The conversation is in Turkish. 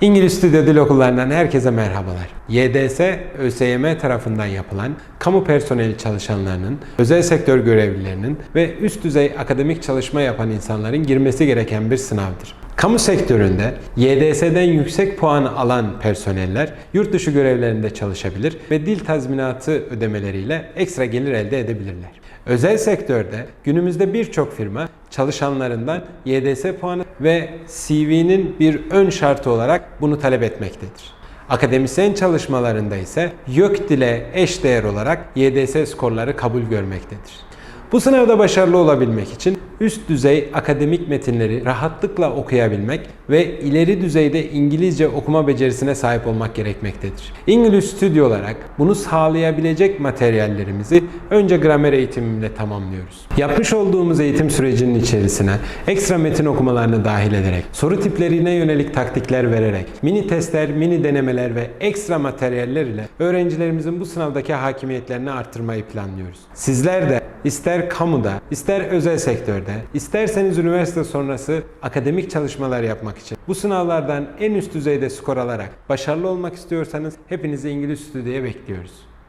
İngiliz Stüdyo Dil Okullarından herkese merhabalar. YDS, ÖSYM tarafından yapılan kamu personeli çalışanlarının, özel sektör görevlilerinin ve üst düzey akademik çalışma yapan insanların girmesi gereken bir sınavdır. Kamu sektöründe YDS'den yüksek puan alan personeller yurt dışı görevlerinde çalışabilir ve dil tazminatı ödemeleriyle ekstra gelir elde edebilirler. Özel sektörde günümüzde birçok firma çalışanlarından YDS puanı ve CV'nin bir ön şartı olarak bunu talep etmektedir. Akademisyen çalışmalarında ise YÖK dile eş değer olarak YDS skorları kabul görmektedir. Bu sınavda başarılı olabilmek için üst düzey akademik metinleri rahatlıkla okuyabilmek ve ileri düzeyde İngilizce okuma becerisine sahip olmak gerekmektedir. İngiliz Stüdyo olarak bunu sağlayabilecek materyallerimizi önce gramer eğitimiyle tamamlıyoruz. Yapmış olduğumuz eğitim sürecinin içerisine ekstra metin okumalarını dahil ederek, soru tiplerine yönelik taktikler vererek, mini testler, mini denemeler ve ekstra materyaller ile öğrencilerimizin bu sınavdaki hakimiyetlerini arttırmayı planlıyoruz. Sizler de ister kamuda, ister özel sektörde, isterseniz üniversite sonrası akademik çalışmalar yapmak için bu sınavlardan en üst düzeyde skor alarak başarılı olmak istiyorsanız hepinizi İngiliz Stüdyo'ya bekliyoruz.